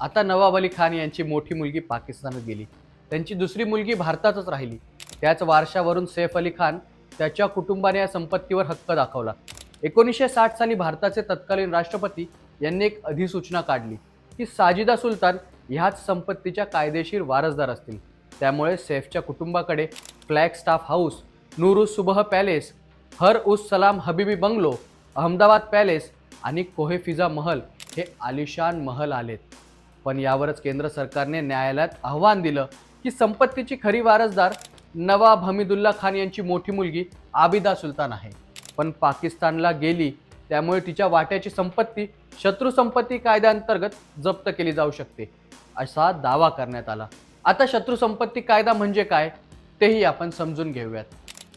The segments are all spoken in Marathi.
आता नवाब अली खान यांची मोठी मुलगी पाकिस्तानात गेली. त्यांची दुसरी मुलगी भारतातच राहिली. त्याच वारशावरून सैफ अली खान त्याच्या कुटुंबाने या संपत्तीवर हक्क दाखवला. एकोणीसशे साठ साली भारताचे तत्कालीन राष्ट्रपती यांनी एक अधिसूचना काढली की साजिदा सुलतान ह्याच संपत्तीच्या कायदेशीर वारसदार असतील. त्यामुळे सैफच्या कुटुंबाकडे flag staff house Noor Subah palace हर उस सलाम हबीबी बंगलो अहमदाबाद पॅलेस आणि कोहेफिजा महल हे आलिशान महल आलेत. पण यावरच केंद्र सरकारने न्यायालयात आव्हान दिलं की संपत्तीची खरी वारसदार नवाब हमीदुल्ला खान यांची मोठी मुलगी आबिदा सुलतान आहे. पण पाकिस्तानला गेली त्यामुळे तिच्या वाट्याची संपत्ती शत्रू संपत्ती कायद्याअंतर्गत जप्त केली जाऊ शकते असा दावा करण्यात आला. आता शत्रू संपत्ती कायदा म्हणजे काय तेही आपण समजून घेऊयात.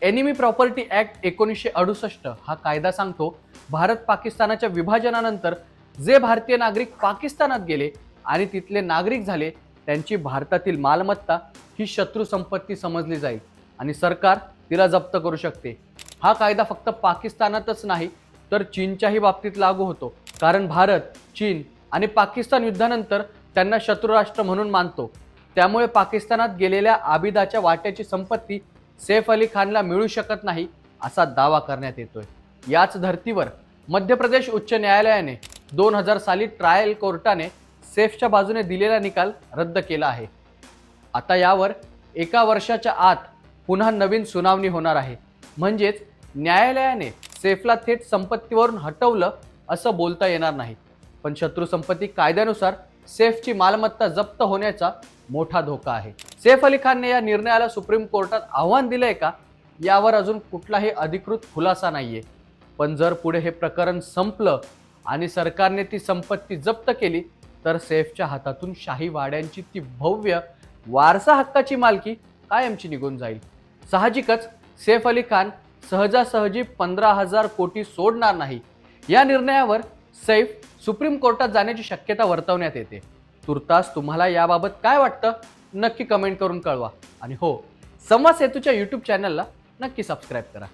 एनिमी प्रॉपर्टी ॲक्ट एकोणीसशे अडुसष्ट हा कायदा सांगतो भारत पाकिस्तानाच्या विभाजनानंतर जे भारतीय नागरिक पाकिस्तानात गेले आणि तिथले नागरिक झाले त्यांची भारतातील मालमत्ता ही शत्रू संपत्ती समजली जाईल. आणि सरकार तिला जप्त करू शकते. हा कायदा फक्त पाकिस्तानातच नाही तर चीनच्याही बाबतीत लागू होतो. कारण भारत चीन आणि पाकिस्तान युद्धानंतर त्यांना शत्रुराष्ट्र म्हणून मानतो. त्यामुळे पाकिस्तानात गेलेल्या आबिदाच्या वाट्याची संपत्ती सैफ अली खानला मिळू शकत नाही असा दावा करण्यात येतोय. याच धर्तीवर मध्य प्रदेश उच्च न्यायालयाने दोन हजार साली ट्रायल कोर्टाने सेफच्या बाजूने दिलेला निकाल रद्द केला आहे. आता यावर एका वर्षाच्या आत पुन्हा नवीन सुनावणी होणार आहे. म्हणजेच न्यायालयाने सेफला थेट संपत्तीवरून हटवलं असं बोलता येणार नाही. पण शत्रू संपत्ती कायद्यानुसार सेफची मालमत्ता जप्त होण्याचा मोठा धोका आहे. सैफ अली खानने या निर्णयाला सुप्रीम कोर्टात आव्हान दिलंय का? यावर अजून कुठलाही अधिकृत खुलासा नाहीये. पण जर पुढे हे प्रकरण संपलं आणि सरकारने ती संपत्ती जप्त केली तर सैफच्या हातातून शाही वाड्यांची ती भव्य वारसा हक्काची मालकी कायमची निघून जाईल. साहजिकच सैफ अली खान सहजासहजी पंधरा हजार कोटी सोडणार नाही. या निर्णयावर सैफ सुप्रीम कोर्टात जाण्याची शक्यता वर्तवण्यात येते. तुर्तास तुम्हाला याबाबत काय वाटतं? नक्की कमेंट करून कळवा. आणि हो संवाद सेतूच्या यूट्यूब चॅनलला नक्की सबस्क्राईब करा.